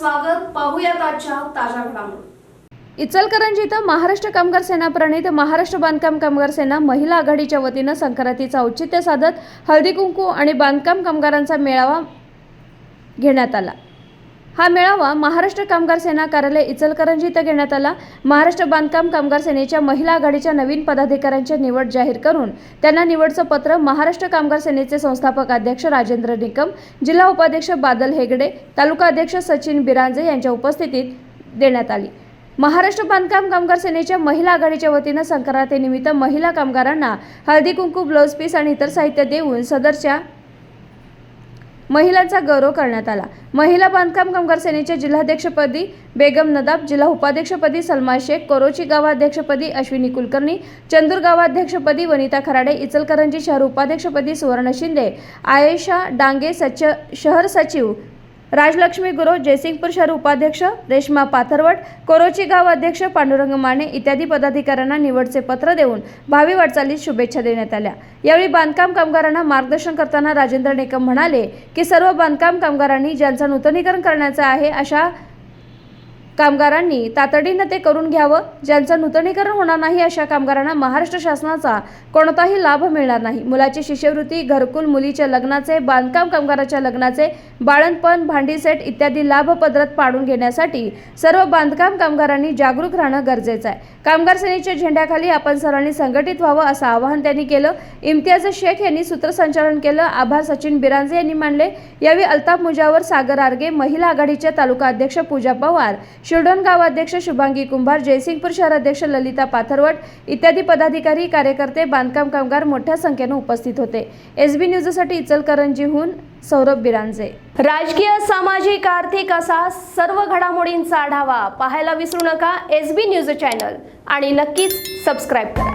स्वागत. पाहूयात आजच्या ताज्या घडामोडी. इचलकरंजी इथं महाराष्ट्र कामगार सेना प्रणित महाराष्ट्र बांधकाम कामगार सेना महिला आघाडीच्या वतीनं संक्रांतीचं औचित्य साधत हळदी कुंकू आणि बांधकाम कामगारांचा मेळावा घेण्यात आला. हा मेळावा महाराष्ट्र कामगार सेना कार्यालय इचलकरंजी इथं घेण्यात आला. महाराष्ट्र बांधकाम कामगार सेनेच्या महिला आघाडीच्या नवीन पदाधिकाऱ्यांची निवड जाहीर करून त्यांना निवडचं पत्र महाराष्ट्र कामगार सेनेचे संस्थापक अध्यक्ष राजेंद्र निकम जिल्हा उपाध्यक्ष बादल हेगडे तालुका अध्यक्ष सचिन बिरांजे यांच्या उपस्थितीत देण्यात आली. महाराष्ट्र बांधकाम कामगार सेनेच्या महिला आघाडीच्या वतीनं संक्रांतीनिमित्त महिला कामगारांना हळदी कुंकू ब्लाऊज पीस आणि इतर साहित्य देऊन सदरच्या महिलांचा गौरव करण्यात आला. महिला बांधकाम कामगार सेनेच्या जिल्हाध्यक्षपदी बेगम नदाब जिल्हा उपाध्यक्षपदी सलमा शेख कोरोची गावाध्यक्षपदी अश्विनी कुलकर्णी चंदूर गावाध्यक्षपदी वनिता खराडे इचलकरंजी शहर उपाध्यक्षपदी सुवर्ण शिंदे आयेशा डांगे सच शहर सचिव राजलक्ष्मी गुरव जयसिंगपूर शहर उपाध्यक्ष रेश्मा पाथरवट कोरोची गाव अध्यक्ष पांडुरंग माने इत्यादी पदाधिकाऱ्यांना निवडचे पत्र देऊन भावी वाटचालीत शुभेच्छा देण्यात आल्या. यावेळी बांधकाम कामगारांना मार्गदर्शन करताना राजेंद्र निकम म्हणाले की सर्व बांधकाम कामगारांनी ज्यांचं नूतनीकरण करण्याचं आहे अशा कामगारांनी तातडीनं ते करून घ्यावं. ज्यांचं नूतनीकरण होणार नाही अशा कामगारांना महाराष्ट्र शासनाचा कोणताही लाभ मिळणार नाही. मुलाची शिष्यवृत्ती घरकुल मुलीच्या लग्नाचे बांधकाम कामगाराच्या लग्नाचे बाळणपण भांडीसेट इत्यादी लाभ पदरात पाडून घेण्यासाठी सर्व बांधकाम कामगारांनी जागरूक राहणं गरजेचं आहे. कामगार सेनेच्या झेंड्याखाली आपण सर्वांनी संघटित व्हावं असं आवाहन त्यांनी केलं. इम्तियाज शेख यांनी सूत्रसंचालन केलं. आभार सचिन बिरांजे यांनी मानले यावेळी अल्ताफ मुजावर सागर आर्गे महिला आघाडीच्या तालुका अध्यक्ष पूजा पवार शिरडोन गावाध्यक्ष शुभांगी कुंभार जयसिंगपूर शहराध्यक्ष ललिता पाथरवट इत्यादी पदाधिकारी कार्यकर्ते बांधकाम कामगार मोठ्या संख्येनं उपस्थित होते. एस बी न्यूजसाठी इचलकरंजीहून सौरभ बिरांजे. राजकीय सामाजिक आर्थिक असा सर्व घडामोडींचा आढावा पाहायला विसरू नका एस बी न्यूज चॅनल आणि नक्कीच सबस्क्राईब करा.